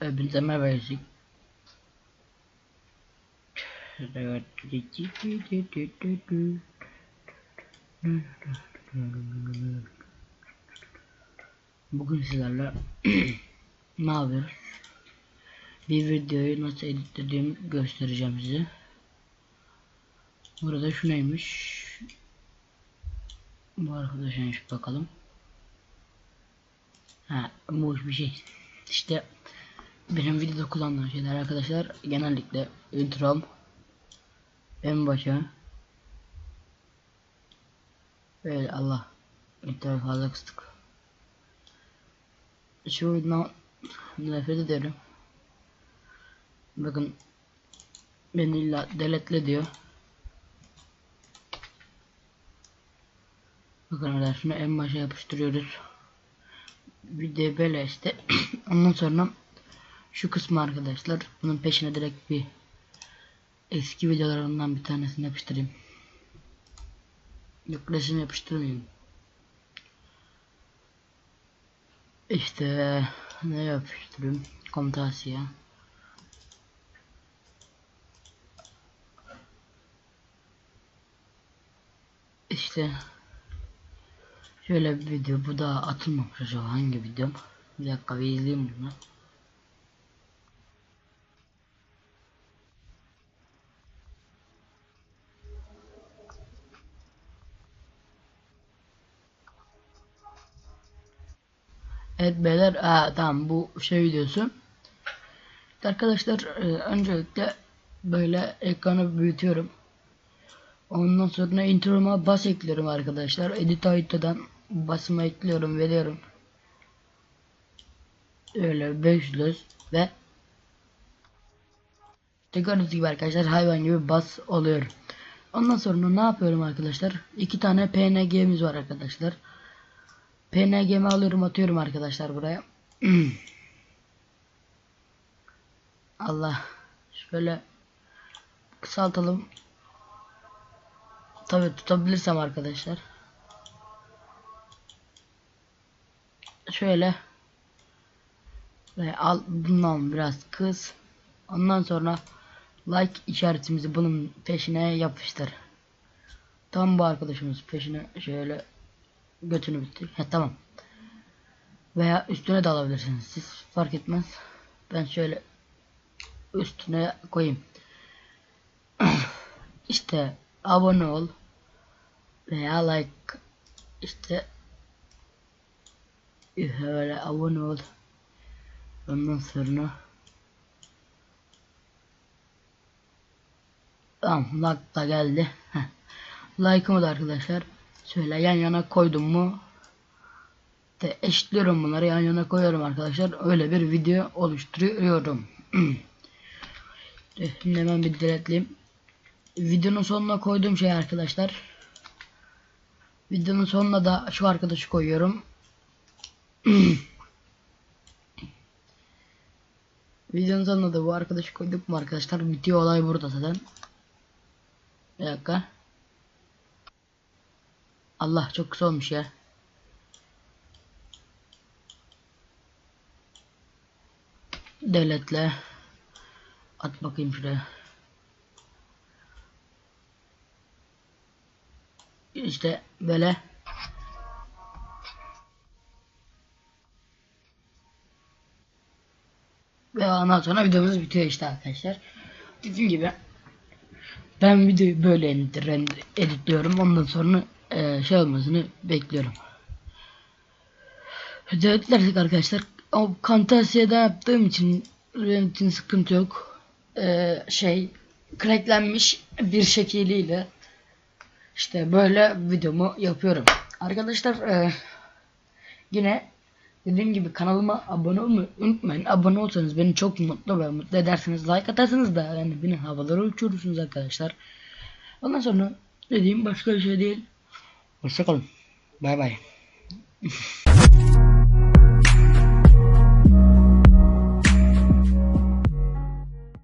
Hepinize merhaba. Bugün sizlerle ne yapıyoruz? Bir videoyu nasıl editlediğimi göstereceğim size. Burada şu neymiş? Bu arkadaşınmış bakalım. Ha, bu bir şey. İşte benim videoda kullandığım şeyler arkadaşlar genellikle introm en başa Böyle Allah intro fazla kıstık şu oyundan nefret ederim bakın beni illa deletle diyor bakın arkadaşlar en başa yapıştırıyoruz. Bir de böyle işte. Ondan sonra şu kısmı arkadaşlar bunun peşine direkt bir eski videolarımdan bir tanesini yapıştırayım. Yok resim yapıştırmayayım. İşte ne yapıştırayım? Komutasiya işte şöyle bir video bu da atılmamış acaba hangi video? Bir dakika bir izleyeyim bunu. Evet beyler aa, tamam bu şey videosu. Arkadaşlar e, öncelikle böyle ekranı büyütüyorum. Ondan sonra introma bas ekliyorum arkadaşlar. Edit haritadan basıma ekliyorum veriyorum öyle 500 ve gördüğünüz gibi arkadaşlar hayvan gibi bas oluyor ondan sonra ne yapıyorum arkadaşlar iki tane png'miz var arkadaşlar PNG'mi alıyorum atıyorum arkadaşlar buraya. Allah. Şöyle kısaltalım. Tabi tutabilirsem arkadaşlar. Şöyle al bundan biraz kız. Ondan sonra like işaretimizi bunun peşine yapıştır. Tam bu arkadaşımız peşine şöyle götünü bitti. He tamam. Veya üstüne de alabilirsiniz. Siz fark etmez. Ben şöyle üstüne koyayım. işte abone ol veya like işte böyle abone ol ondan sonra tamam like da geldi like'ımı da arkadaşlar Şöyle yan yana koydum mu de eşitliyorum bunları yan yana koyuyorum arkadaşlar. Öyle bir video oluşturuyorum. Şimdi hemen bir deletleyeyim. Videonun sonuna koyduğum şey arkadaşlar. Videonun sonuna da şu arkadaşı koyuyorum. Videonun sonuna da bu arkadaşı koyduk mu arkadaşlar? Bitiyor olay burada zaten. Bir dakika. Allah çok kısa olmuş ya. Devletle at bakayım şuraya. İşte böyle ondan sonra videomuz bitiyor işte arkadaşlar. Dediğim gibi ben videoyu böyle editliyorum. Ondan sonra e, şey olmasını bekliyorum. Özelliklersek arkadaşlar o Camtasia'da yaptığım için benim için sıkıntı yok. Ee, şey cracklenmiş bir şekliyle işte böyle videomu yapıyorum. Arkadaşlar e, yine dediğim gibi kanalıma abone olmayı unutmayın. Abone olsanız beni çok mutlu ve mutlu edersiniz. Like atarsanız da yani beni havalara uçurursunuz arkadaşlar. Ondan sonra dediğim başka bir şey değil. Hoşçakalın. Bay bay.